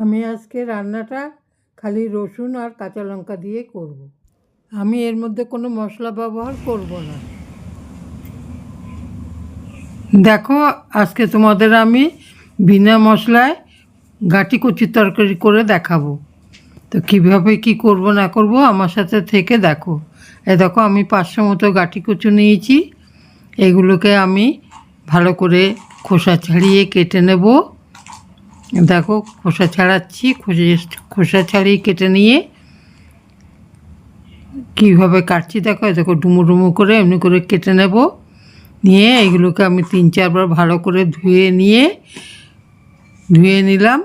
আমি আজকে রান্নাটা খালি রসুন আর কাঁচা লঙ্কা দিয়ে করব। আমি এর মধ্যে কোনো মশলা ব্যবহার করব না। দেখো, আজকে তোমাদের আমি বিনা মশলায় গাটি কচুর তরকারি করে দেখাবো। তো কীভাবে কি করব না করব আমার সাথে থেকে দেখো। এ দেখো, আমি পাঁচশো মতো গাটি কচু নিয়েছি। এগুলোকে আমি ভালো করে খোসা ছাড়িয়ে কেটে নেব। দেখো খোসা ছাড়াচ্ছি, খোসা খোসা ছাড়িয়ে কেটে নিয়ে কীভাবে কাটছি দেখো দেখো ডুমো ডুমো করে এমনি করে কেটে নেব। নিয়ে এগুলোকে আমি তিন চারবার ভালো করে ধুয়ে নিয়ে, ধুয়ে নিলাম।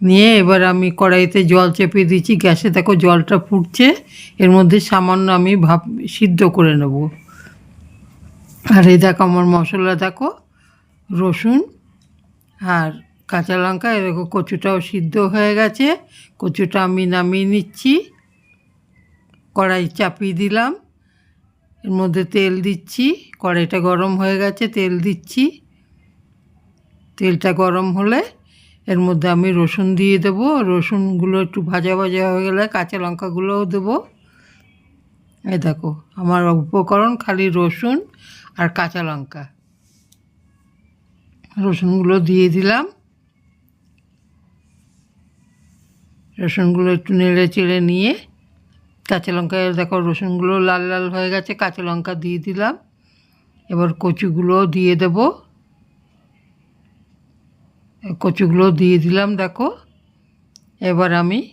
নিয়ে এবার আমি কড়াইতে জল চেপে দিচ্ছি, গ্যাসে দেখো জলটা ফুটছে, এর মধ্যে সামান্য আমি ভাপ সিদ্ধ করে নেব। আর এই দেখো আমার মশলা দেখো, রসুন আর কাঁচা লঙ্কা এরকম কচুটাও সিদ্ধ হয়ে গেছে। কচুটা আমি নামিয়ে নিচ্ছি। কড়াই চাপিয়ে দিলাম। এর মধ্যে তেল দিচ্ছি। কড়াইটা গরম হয়ে গেছে, তেল দিচ্ছি। তেলটা গরম হলে এর মধ্যে আমি রসুন দিয়ে দেবো। রসুনগুলো একটু ভাজা ভাজা হয়ে গেলে কাঁচা লঙ্কাগুলোও দেবো। এ দেখো, আমার উপকরণ খালি রসুন আর কাঁচা লঙ্কা। রসুনগুলো দিয়ে দিলাম। রসুনগুলো একটু নেড়ে চেড়ে নিয়ে, কাঁচা লঙ্কা, দেখো রসুনগুলো লাল লাল হয়ে গেছে, কাঁচা লঙ্কা দিয়ে দিলাম। এবার কচুগুলো দিয়ে দেব। কচুগুলো দিয়ে দিলাম, দেখো। এবার আমি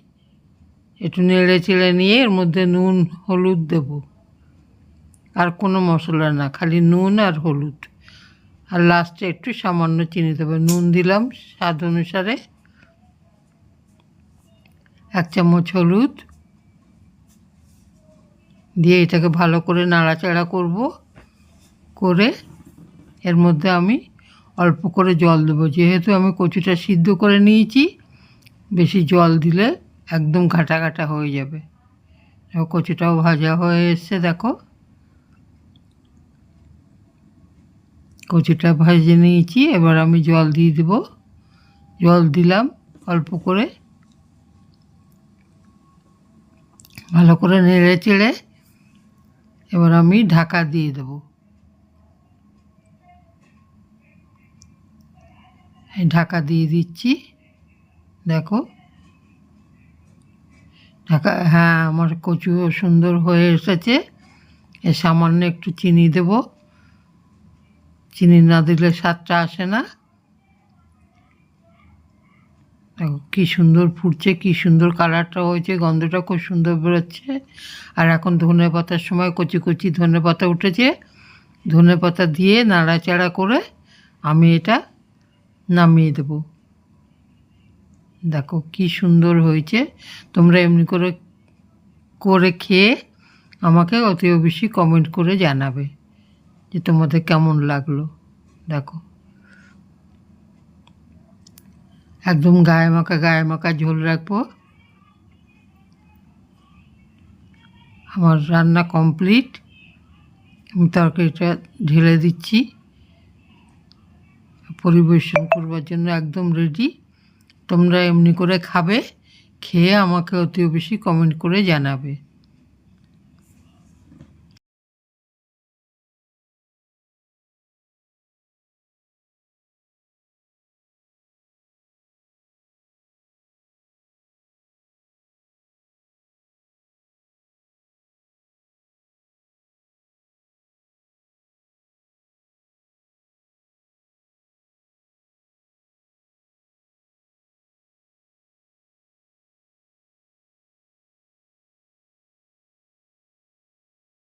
একটু নেড়ে চেড়ে নিয়ে এর মধ্যে নুন, হলুদ দেব। আর কোনো মশলা না, খালি নুন আর হলুদ। আর লাস্টে একটু সামান্য চিনি দেবো। নুন দিলাম, স্বাদ অনুসারে। এক চামচ হলুদ দিয়ে এটাকে ভালো করে নাড়াচাড়া করব, করে এর মধ্যে আমি অল্প করে জল দেবো। যেহেতু আমি কচুটা সিদ্ধ করে নিয়েছি, বেশি জল দিলে একদম ঘাটা ঘাটা হয়ে যাবে। কচুটাও ভাজা হয়ে এসছে, দেখো। কচুটা ভেজে নিয়েছি, এবার আমি জল দিয়ে দেব। জল দিলাম অল্প করে। ভালো করে নেড়ে চেড়ে এবার আমি ঢাকা দিয়ে দেব। ঢাকা দিয়ে দিচ্ছি। দেখো। ঢাকা হ্যাঁ আমার কচু সুন্দর হয়ে এসেছে। এ সামান্য একটু চিনি দেব। চিনি না দিলে স্বাদটা আসে না। কী সুন্দর ফুটছে, কী সুন্দর কালারটা হয়েছে, গন্ধটা খুব সুন্দর বেরোচ্ছে। আর এখন ধনে পাতার সময় কচি কচি ধনে পাতা উঠেছে। ধনে পাতা দিয়ে নাড়াচাড়া করে আমি এটা নামিয়ে দেব। দেখো, কি সুন্দর হয়েছে। তোমরা এমনি করে করে খেয়ে আমাকে অতি বেশি কমেন্ট করে জানাবে যে তোমাদের কেমন লাগল। দেখো। একদম গায়ে মাখা গায়ে মাখা ঝোল রাখব। আমার রান্না কমপ্লিট। আমি তরকারিটা ঢেলে দিচ্ছি। পরিবেশন করবার জন্য একদম রেডি তোমরা এমনি করে খাবে, খেয়ে আমাকে অতি বেশি কমেন্ট করে জানাবে।